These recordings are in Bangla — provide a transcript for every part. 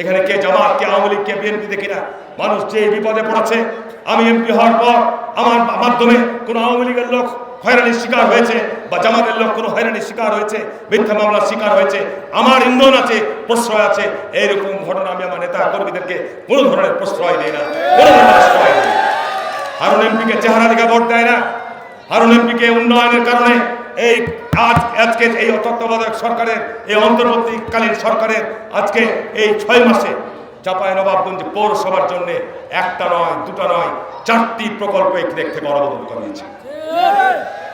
এখানে কে জামাত, কে আওয়ামী লীগ, কে বিএনপি দেখি না। মানুষ যে বিপদে পড়েছে, আমি এমপি হওয়ার পর আমার মাধ্যমে কোনো আওয়ামী লীগের লোক হয়রানির শিকার হয়েছে বা জামাতের লোক কোনো হয়রানির শিকার হয়েছে, মিথ্যা মামলার শিকার হয়েছে। আমার ইন্ধন আছে, প্রশ্রয় আছে, এইরকম ঘটনা আমি আমার নেতা কর্মীদেরকে কোনো ধরনের প্রশ্রয় দিই না, কোনো ধরনের আশ্রয় দিই হারুন এমপিকে চেহারা দেখে ভোট দেয় না। হারুন এমপিকে উন্নয়নের কারণে এই আজ, আজকে এই তত্ত্বাবধায়ক সরকারের, এই অন্তর্বর্তীকালীন সরকারের আজকে এই ছয় মাসে চাপায় নবাবগঞ্জ পৌরসভার জন্য একটা নয়, দুটা নয়, চারটি প্রকল্প এখানে থেকে বরাবর করেছে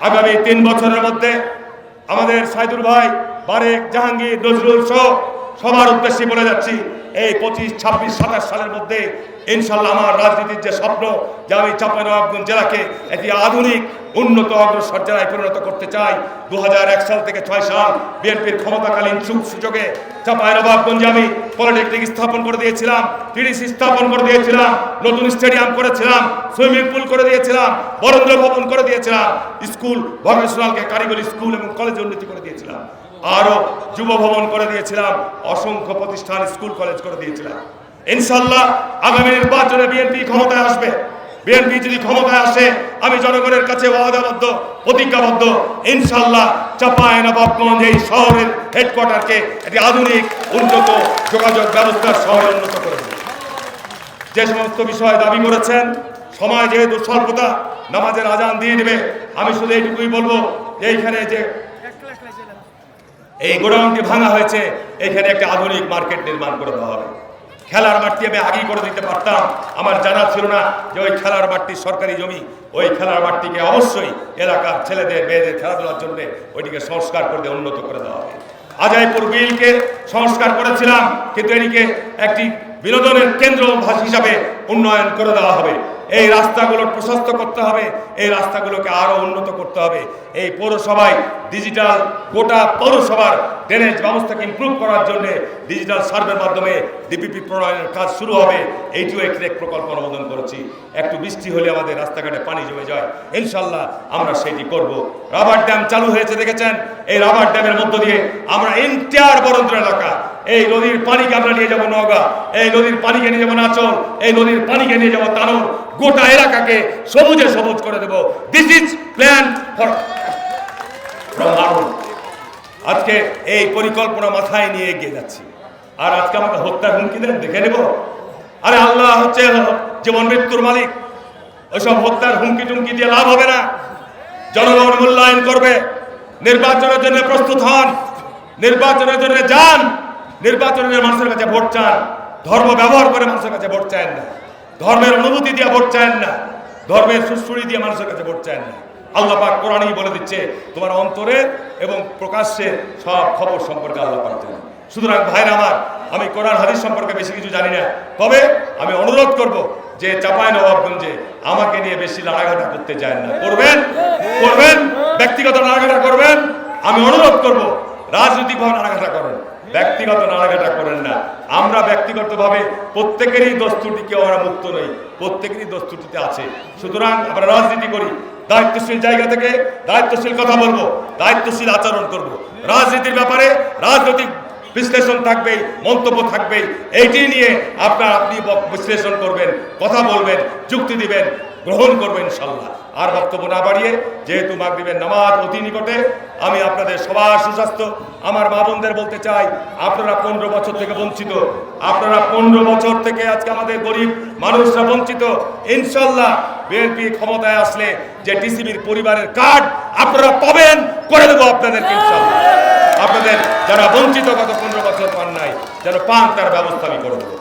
আগামী তিন বছরের মধ্যে আমাদের সাইদুর ভাই, বারেক, জাহাঙ্গীর, নজরুল সহ সবার উদ্দেশ্যে বলে যাচ্ছি, এই পঁচিশ, ছাব্বিশ, সাতাশ সালের মধ্যে ইনশাল্লাহ আমার রাজনীতির যে স্বপ্ন, যে আমি চাঁপাইনবাবগঞ্জ জেলাকে একটি আধুনিক, উন্নত, অগ্রসর জেলায় পরিণত করতে চাই দু হাজার এক সাল থেকে ছয় সাল বিএনপির ক্ষমতাকালীন সুযোগে চাঁপাইনবাবগঞ্জে আমি পলিটেকনিক স্থাপন করে দিয়েছিলাম, টিডিসি স্থাপন করে দিয়েছিলাম, নতুন স্টেডিয়াম করেছিলাম, সুইমিং পুল করে দিয়েছিলাম, বরেন্দ্র ভবন করে দিয়েছিলাম, স্কুল ভকেশনালকে কারিগরি স্কুল এবং কলেজ উন্নতি করে দিয়েছিলাম। আরও যুব ভবন করে দিয়েছিলাম, অসংখ্য প্রতিষ্ঠান, স্কুল, কলেজ করে দিয়েছিলাম। ইনশাল্লাহ আগামী নির্বাচনে বিএনপি ক্ষমতায় আসবে। বিএনপি যদি ক্ষমতায় আসে, আমি জনগণের কাছে ওয়াদাবদ্ধ, প্রতিজ্ঞাবদ্ধ, ইনশাল্লাহ চাপায় নবাবগঞ্জ এই শহরের হেডকোয়ার্টারকে একটি আধুনিক, উন্নত যোগাযোগ ব্যবস্থার শহরে উন্নত করে যে সমস্ত বিষয়ে দাবি করেছেন, সময় যেহেতু স্বল্পতা, নামাজের আজান দিয়ে দেবে, আমি শুধু এইটুকুই বলব যে এইখানে যে এই গোডাউনটি ভাঙা হয়েছে, এখানে একটা আধুনিক মার্কেট নির্মাণ করে দেওয়া হবে। খেলার মাঠটি আমি আগেই করে দিতে পারতাম। আমার জানা ছিল না যে ওই খেলার মাঠটি সরকারি জমি। ওই খেলার মাঠটিকে অবশ্যই এলাকার ছেলেদের, মেয়েদের খেলাধুলার জন্য ওইটিকে সংস্কার করে দিয়ে উন্নত করে দেওয়া হবে। আজাইপুর বিলকে সংস্কার করেছিলাম, কিন্তু এটিকে একটি বিনোদনের কেন্দ্র হিসাবে উন্নয়ন করে দেওয়া হবে। এই রাস্তাগুলো প্রশস্ত করতে হবে, এই রাস্তাগুলোকে আরও উন্নত করতে হবে। এই পৌরসভায় ডিজিটাল গোটা পৌরসভার ড্রেনেজ ব্যবস্থাকে ইমপ্রুভ করার জন্য ডিজিটাল সার্ভের মাধ্যমে ডিপিপি প্রণয়নের কাজ শুরু হবে। এইটিও একটি এক প্রকল্প অনুমোদন করেছি। একটু বৃষ্টি হলে আমাদের রাস্তাঘাটে পানি জমে যায়। ইনশাল্লাহ আমরা সেটি করব। রাবার ড্যাম চালু হয়েছে, দেখেছেন? এই রাবার ড্যামের মধ্য দিয়ে আমরা এনটিআর বরন্দ্র এলাকা এই নদীর পানিকে আমরা নিয়ে যাব নওগাঁ। এই নদীর পানিকে নিয়ে যাব নাচল। এই নদীর পানিকে নিয়ে যাব তানোর। গোটা এলাকাকে সবুজে সবুজ করে দেব। দিস ইজ প্ল্যান ফর আজকে এই পরিকল্পনা মাথায় নিয়ে এগিয়ে যাচ্ছি। আর আজকে আমাকে হত্যার হুমকি দেন, দেখে নেব। আরে আল্লাহ হচ্ছে জীবন মৃত্যুর মালিক। ওইসব হত্যার হুমকি টুমকি দিয়ে লাভ হবে না। জনগণ মূল্যায়ন করবে। নির্বাচনের জন্য প্রস্তুত হন। নির্বাচনের জন্য যান। নির্বাচনের মানুষের কাছে ভোট চান। ধর্ম ব্যবহার করে মানুষের কাছে ভোট চান না। ধর্মের অনুভূতি দিয়ে ভোট চান না। ধর্মের সুশ্রুড়ি দিয়ে মানুষের কাছে ভোট চান না। আল্লাহ পাক কোরআনই বলে দিচ্ছে, তোমার অন্তরে এবং প্রকাশ্যে সব খবর সম্পর্কে আল্লাহ পাক জানে। সুতরাং ভাইরা আমার, আমি কোরআন হাদিস সম্পর্কে বেশি কিছু জানি না। তবে আমি অনুরোধ করব যে চাপায় নবাবগঞ্জে আমাকে নিয়ে বেশি লাড়াঘাটা করতে চান না। করবেন? করবেন? ব্যক্তিগত নাড়াঘাটা করবেন? আমি অনুরোধ করব, রাজনৈতিকভাবে নাড়াঘাটা করেন। ব্যক্তিগত নাড়াঘাটা করেন না। আমরা ব্যক্তিগতভাবে প্রত্যেকেরই দস্তুটি কেউ আমরা মুক্ত নই, প্রত্যেকেরই দস্তুটিতে আছে। সুতরাং আমরা রাজনীতি করি, দায়িত্বশীল জায়গা থেকে দায়িত্বশীল কথা বলব, দায়িত্বশীল আচরণ করব। রাজনীতির ব্যাপারে রাজনৈতিক বিশ্লেষণ থাকবে মন্তব্য থাকবে এইটি নিয়ে আপনার আপনি বিশ্লেষণ করবেন, কথা বলবেন, যুক্তি দিবেন। গ্রহণ করবেন ইনশাল্লাহ। আর বক্তব্য না বাড়িয়ে, যেহেতু মাগরিবের নামাজ অতি নিকটে, আমি আপনাদের সবার সুস্বাস্থ্য। আমার মা বোনদের বলতে চাই, আপনারা পনেরো বছর থেকে বঞ্চিত। আপনারা পনেরো বছর থেকে আজকে আমাদের গরিব মানুষরা বঞ্চিত। ইনশাল্লাহ বিএনপি ক্ষমতায় আসলে যে টিসিবির পরিবারের কার্ড আপনারা পাবেন, করে দেবো আপনাদেরকে ইনশাল্লাহ। আপনাদের যারা বঞ্চিত গত পনেরো বছর পান নাই, যেন পান তার ব্যবস্থা আমি করে দেবো।